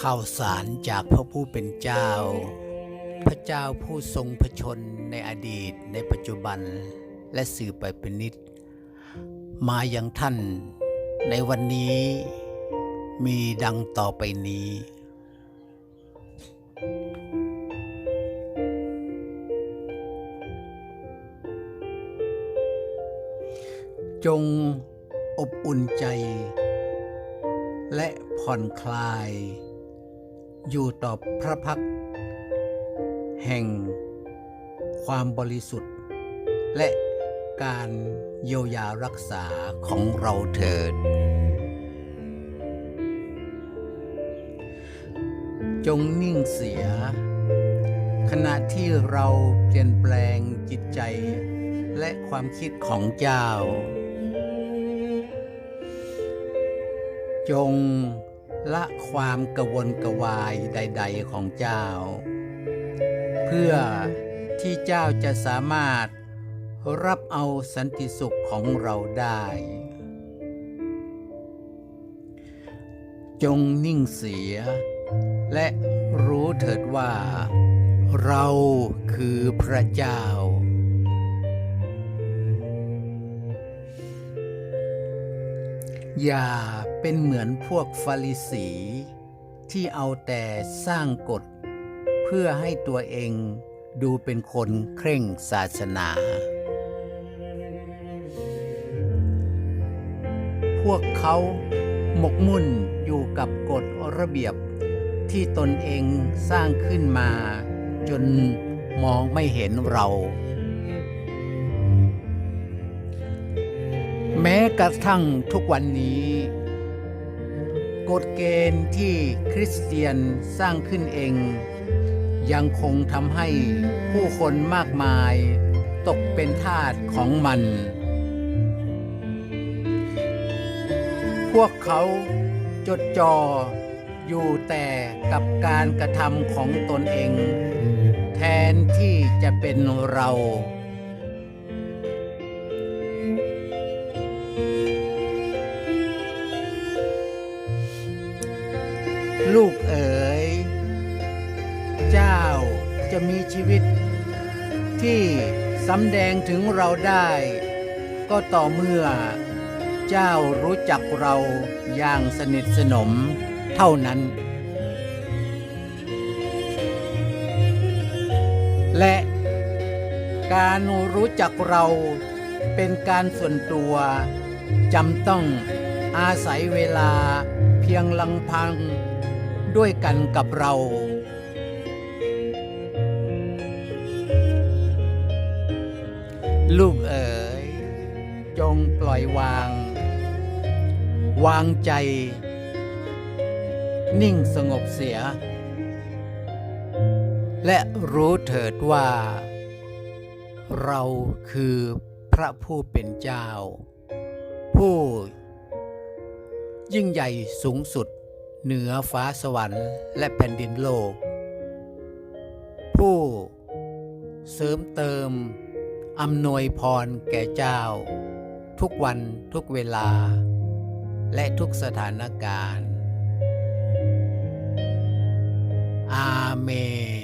ข่าวสารจากพระผู้เป็นเจ้า พระเจ้าผู้ทรงพระชนในอดีตในปัจจุบันและสื่อไปเป็นนิจมาอย่างท่านในวันนี้มีดังต่อไปนี้ จงอบอุ่นใจ และผ่อนคลาย อยู่ต่อพระพัก แห่งความบริสุทธิ์ และการเยียวยารักษาของเราเถิด จงนิ่งเสีย ขณะที่เราเปลี่ยนแปลงจิตใจและความคิดของเจ้า จง ละความกระวนกระวายใด ๆของเจ้า เพื่อที่เจ้าจะสามารถรับเอาสันติสุขของเราได้ จงนิ่งเสีย และรู้เถิดว่า เราคือพระเจ้า อย่าเป็นเหมือนพวกฟาริสี ที่เอาแต่สร้างกฎ เพื่อให้ตัวเองดูเป็นคนเคร่งศาสนา พวกเขาหมกมุ่นอยู่กับกฎระเบียบที่ตนเองสร้างขึ้นมาจนมองไม่เห็นเรา แม้กระทั่งทุกวันนี้ กฎเกณฑ์ที่คริสเตียนสร้างขึ้นเอง ยังคงทำให้ผู้คนมากมายตกเป็นทาสของมัน พวกเขาจดจ่ออยู่แต่กับการกระทำของตนเอง แทนที่จะเป็นเรา ลูกเอ๋ย เจ้าจะมีชีวิต ที่สำแดงถึงเราได้ ก็ต่อเมื่อ เจ้ารู้จักเราอย่างสนิทสนมเท่านั้น และการรู้จักเราเป็นการส่วนตัวจำต้องอาศัยเวลาเพียงลังพัง ด้วยกันกับเรา ลูกเอ๋ยจงปล่อยวาง วางใจ นิ่งสงบเสีย และรู้เถิดว่า เราคือพระผู้เป็นเจ้า ผู้ยิ่งใหญ่สูงสุด เหนือฟ้าสวรรค์และแผ่นดินโลก ผู้เสริมเติมอำนวยพรแก่เจ้า ทุกวันทุกเวลา และทุกสถานการณ์ อาเมน